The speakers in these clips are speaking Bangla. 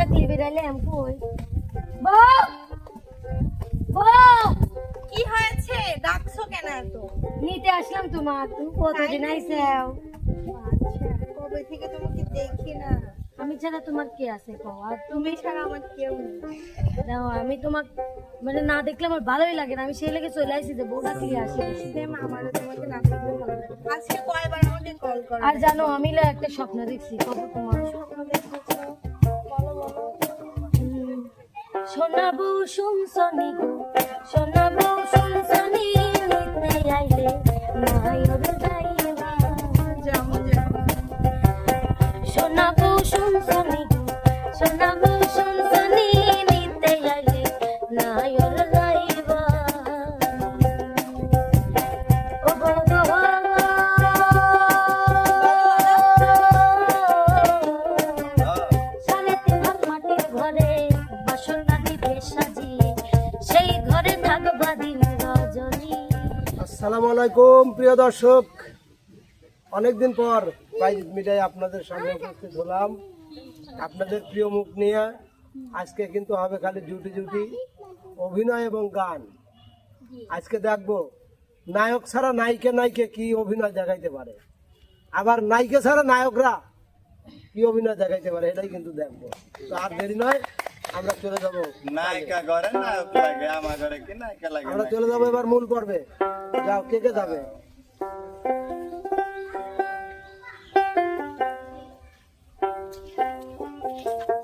দেখলি বেরাইলে আমি কই বউ বউ কি হয়েছে? ডাকছো কেন এত? নিতে আসলাম তোমার তুমি কতদিন আইসাও? আচ্ছা কবে থেকে তোমাকে দেখি না? আমি ছাড়া তোমার কে আছে কও? আর তুমি ছাড়া আমার কেউ নেই। দাও আমি তোমার মানে না দেখলে আমার ভালোই লাগে না। আমি সেই লেগে চলে আসি যে বউটা দিয়ে আসি সেম আমারও তোমাকে না দেখলে ভালো লাগে। আজকে কয়বার আমাকে কল করো? আর জানো আমি একটা স্বপ্ন দেখছি কত তোমার? স্বপ্ন দেখেছ? সোনা বউ শুনছনি শোনাবো শুনছনি নিতে আইলে মায়ের সোনা বউ শুনছনি গো আলাইকুম, প্রিয় দর্শক। অনেকদিন পর প্রাইজ মিডিয়ায় আপনাদের সামনে উপস্থিত হলাম। আপনাদের প্রিয় মুখ নিয়ে আজকে কিন্তু হবে খালি জুটি জুটি, অভিনয় এবং গান। আজকে দেখব নায়ক ছাড়া নায়িকা নায়িকা কি অভিনয় দেখাইতে পারে? আবার নায়িকা ছাড়া নায়করা কি অভিনয় দেখাইতে পারে, এটাই কিন্তু দেখব। আর দেরি নয় আমরা চলে যাব। নায়িকা ঘরে নায়ক লাগে আমার ঘরে কি নায়িকা লাগে আমরা চলে যাব এবার মূল পর্বে। যাও কে কে যাবে?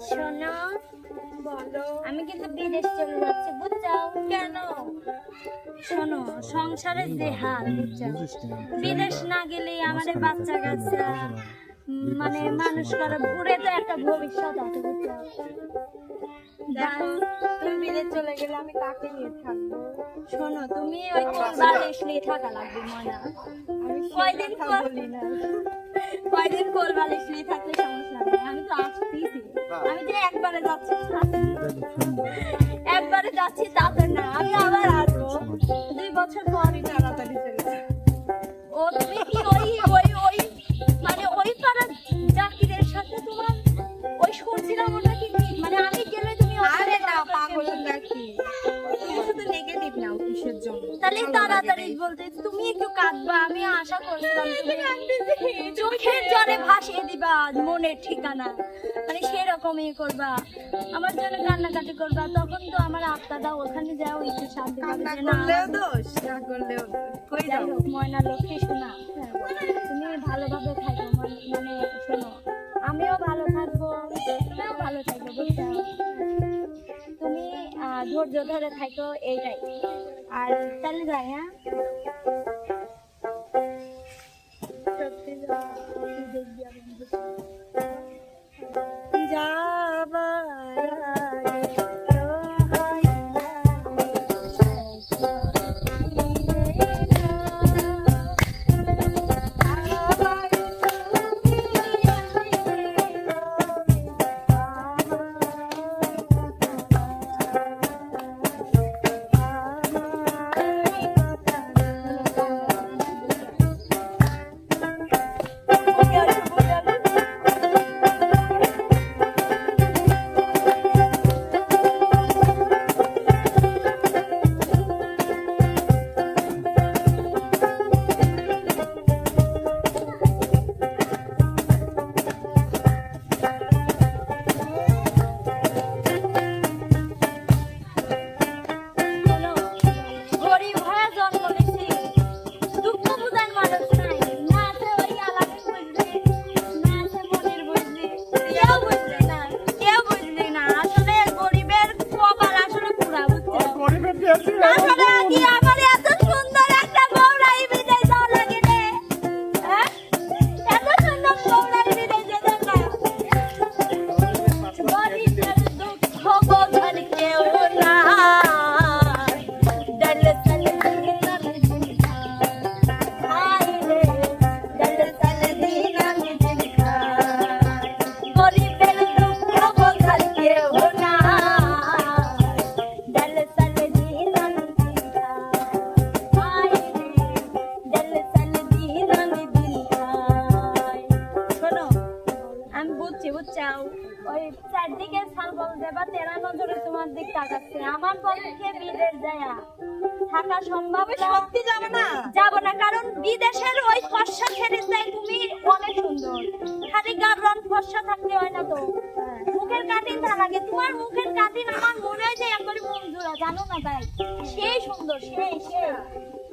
শোনো বলো। আমি কিন্তু বিদেশ চলে যাচ্ছি বুঝছ কেন? শোনো সংসারের যে হাল বুঝছ বিদেশ না গেলে আমাদের বাচ্চা কাচ্চা মানে মানুষ করে ঘুরে তো একটা ভবিষ্যৎ আছে তুমি চলে গেলে আমি কাকে নিয়ে থাকব? শোনো তুমি ওই বালিশ নিয়ে থাকা লাগবে ময়না। কয়দিন বলি না। কয়দিন কোল বালিশ নিয়ে থাকলে সমস্যা নেই? আমি তো আসতেছি আমি যে একবারে যাচ্ছি একবারে যাচ্ছি তাতে না আমি আবার আসব। দুই বছর পর ভালো বলতে তুমি একটু কাঁদবা আমি আশা করছিলাম তুমি চোখের জলে ভাসিয়ে দিবা মনের ঠিকানা। মানে সেরকমই করবা। আমার জন্য কান্নাকাটি করবা তখন তো আমার আত্মাটা ওখানে যাও একটু শান্তি কান্না করলেও দোষ না করলেও কই যাও? ময়না লক্ষ্মী শোনা তুমি ভালোভাবে থাকো মানে ধৈর্য ধরে থাকো এইটাই। আর তাহলে যাই হ্যাঁ? সত্যি দিকে ছাগল দেবা তেরা নজরে তোমার দিক তাকাচ্ছে। আমার পক্ষে বিদেশ যায়া থাকা সম্ভব সত্যি যাবে না? যাব না কারণ বিদেশের ওই ফর্সা ছেড়ে যায় তুমি অনেক সুন্দর। খালি গাবরন ফর্সা থাকতে হয় না তো। মুখের কাটিন তা লাগে। তোমার মুখের কাটিন আমার মনে হয় যে একবারে জোড়া জানো না তাই? সেই সুন্দর সেই সেই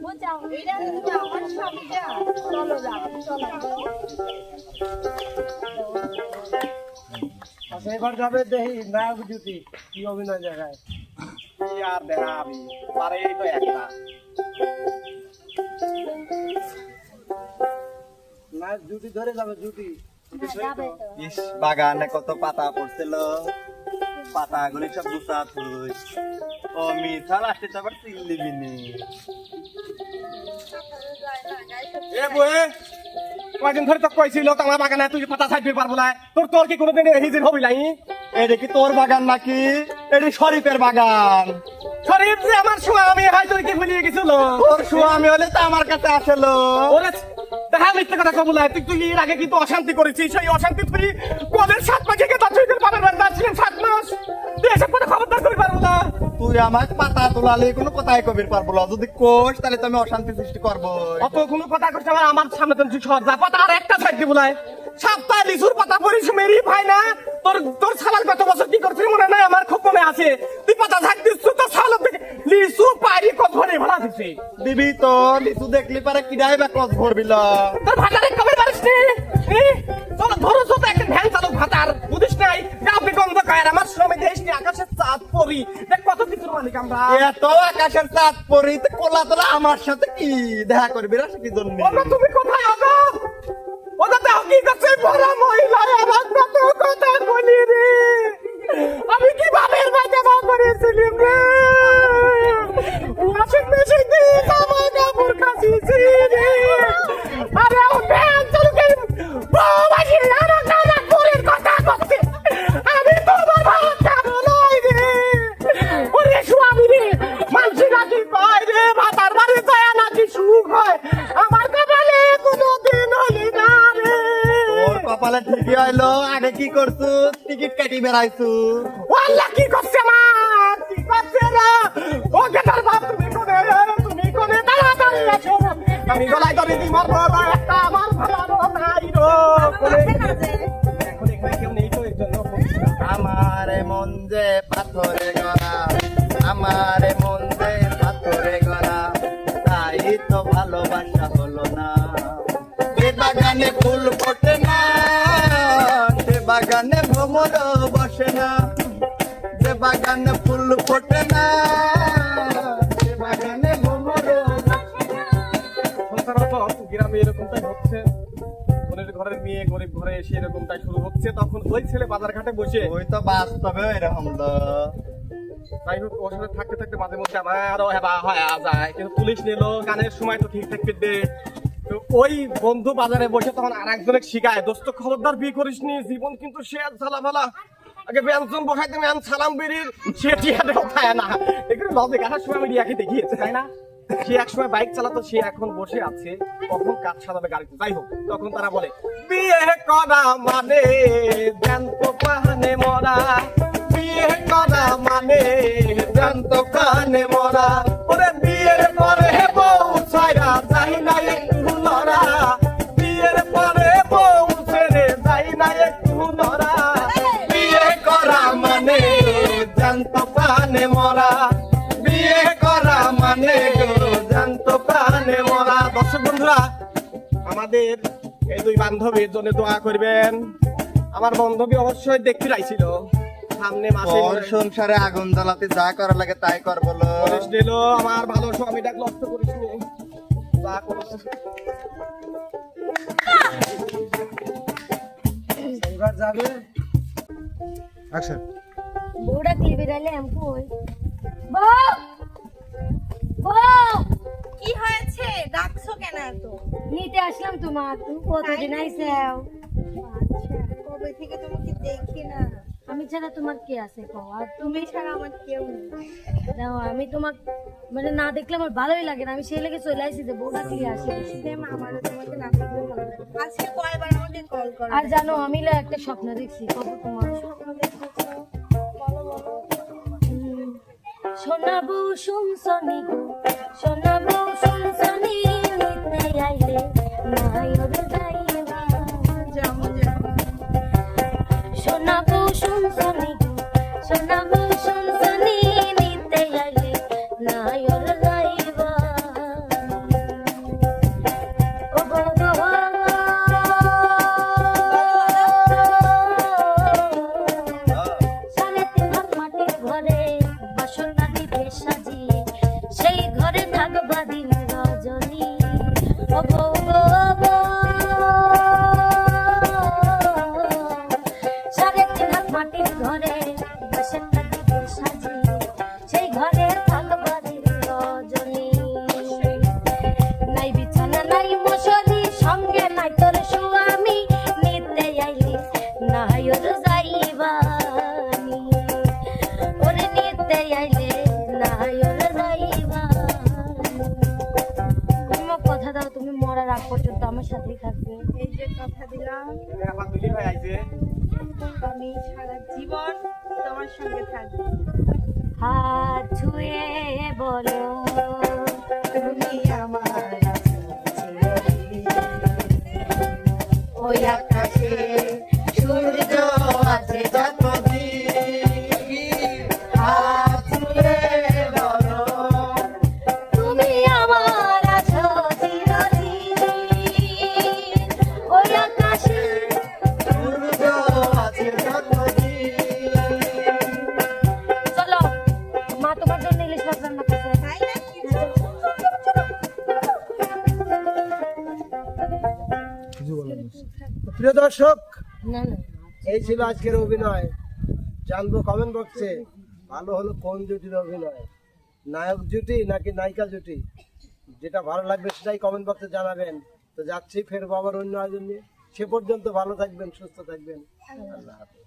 বুঝাও এটা তুমি আমার স্বামী যা। চলো চলো এবার যাবে দেখি নায়ক জুটি কি অভিনয় দেখায়। কি আর দেখা আমি পারে তো একটা। নায়ক জুটি ধরে যাবে জুটি হ্যাঁ, ইস বাগানে কত পাতা পড়ছিল। পাতা গুলি সব গুছা থুই ও মিঠা লাস্টে তো আবার তিল দিবিনি এ বয়ে কয়দিন ধরে তো কইছিল তোমার বাগানে তুই পাতা ছাড়বি পারব না। তোর তোর কি কোনোদিন হিজির হবি নাই? এটা কি তোর বাগান নাকি? এটি শরীফের বাগান। শরীর যে আমার আমি, হাই তোর কি ভুলিয়ে গেছিল? তোর স্বামী হলে তো আমার কাছে আসলো। ওরে, দেখা মিথ্যে কথা কবুল তুই তুই এর আগে কিন্তু অশান্তি করেছিস। সেই অশান্তি তুই কোদের সাত মাসে তার চৈতের পাবেন বাড়ি সাত মাস। তুই কথা করে পারব না। তুই আমার পাতা তোলালে কোনো কথাই কবির পারব না। যদি কোষ তাহলে তো আমি অশান্তি সৃষ্টি করব অত কোনো কথা করছে আমার আমার সামনে তুমি সর যা পাতা আর একটা সাইড দিব না। সাতটা লিচুর পাতা পরিস মেরি ভাই না। তোর তোর সালাল কত বছর কি করছিস মনে নাই? আমার খুব মনে আছে। তুই পাতা ঝাঁক দিচ্ছ তোর সালাল লিচু পারি কত ধরে ভালো দিছে। দিবি তো লিচু দেখলি পারে কিরাই বা ক্রস ভরবিল। তোর ভাতারে কবে পারিস নি? পরি দেখ কত কিছুর মালিক আমরা। এত আকাশের চাঁদ পরি তো কোলা তোলা আমার সাথে কি দেখা করবি রে কি জন্য? তুমি কোথায় আগো ওগো দাও কি মহিলা আমার কত কথা বলি রে। আমি কি বাপের বাড়িতে মা করেছিলাম রে? ওয়াশিং মেশিন দিয়ে জামা কাপড় কাচিয়েছি। করছু? টিকিট কাটি বেড়াইছু। আল্লাহ কি করছে আমার? কি করছে রে? ও গেটার বাপ তুমি কোনে? তুমি কোনে? তাড়াতাড়ি এসো আমি গলায় ধরে দিই মারবো না, একটা আমার ভালো নাই রো। কোনে এখন এখানে কেউ নেই তো এর জন্য আমার মন যে পাথরে গড়া আমার মন যে পাথরে গড়া তাই তো ভালোবাসা হলো না। যে বাগানে ফুল ভ্রমর বসে না যে বাগানে ফুল ফোটে না সে বাগানে ভ্রমর সচরাচর গ্রামে এরকমটাই হচ্ছে। ধনের ঘরের মেয়ে গরিব ঘরে এসে এরকমটাই শুরু হচ্ছে। তখন ওই ছেলে বাজার ঘাটে বসে। ওই তো বাস্তবে এরকম তো। যাই হোক ওর সাথে থাকতে থাকতে মাঝে মধ্যে আমারও হেবা হয়ে যায়। কিন্তু পুলিশ নিল গানের সময় তো ওই বন্ধু বাজারে বসে তখন আর একজনের শিখায়, দোস্ত, খবরদার বিয়ে করিস নি, জীবন কিন্তু সে ঝালা ফালা আগে ব্যঞ্জন সালাম বেরির সে না। এগুলো সময় আমি রিয়াকে তাই না? সে বাইক চালাতো, সে এখন বসে আছে, কখন কাজ সাজাবে গাড়িতে। যাই হোক, তখন তারা বলে, বিয়ে করা মানে জ্যান্ত পাহানে মরা। বিয়ে করা মানে জ্যান্ত মরা। আমাদের এই দুই বান্ধবীর জন্য দোয়া করবেন। আমার বান্ধবী অবশ্যই দেখতে চাইছিল সামনে মাসে সংসারে আগুন জ্বালাতে যা করা লাগে তাই কর বলো। পুলিশ আমার ভালো স্বামীটা লক্ষ্য করিস যা এবার যাবে। ক্লিপে রাইলে আমি বউ বউ! নিতে আসলাম তুমি কতদিন আইসাও আচ্ছা, কবে থেকে তোমাকে দেখি না? আমি ছাড়া তোমার কে আছে আর তুমি ছাড়া আমার কেউ নেই। আমি মানে না দেখলে আমার ভালোই লাগে না। আমি সেই লেগে চলে আসি যে বউটা আসে। আর জানো আমি একটা স্বপ্ন দেখছি। কত তোমার? স্বপ্ন সোনাবু শোনাবো মাটির ঘরে বাসন রাখিতে সাজিয়ে সেই ঘরে থাকবা রজনী। নাই বিছানা নাই মশারি সঙ্গে নাই তোর স্বামী নিতে আইলি নাই ওর যাইবানি। ওরে নিতে আইলে নাই ওর যাইবানি। কথা দাও তুমি মরার আগ পর্যন্ত আমার সাথেই থাকবে। এই যে কথা দিলাম। আমার দুলি ভাই আইছে। আমি সারা জীবন তোমার সঙ্গে থাকব। হাত ছুঁয়ে বলো তুমি আমার ওই আকাশে প্রিয় দর্শক না না এই ছিল আজকের অভিনয়। জানব কমেন্ট বক্সে ভালো হলো কোন জুটির অভিনয়? নায়ক জুটি নাকি নায়িকা জুটি? যেটা ভালো লাগবে সেটাই কমেন্ট বক্সে জানাবেন। তো যাচ্ছি ফের আবার অন্য আয়োজন নিয়ে। সে পর্যন্ত ভালো থাকবেন সুস্থ থাকবেন। আল্লাহ হাফেজ।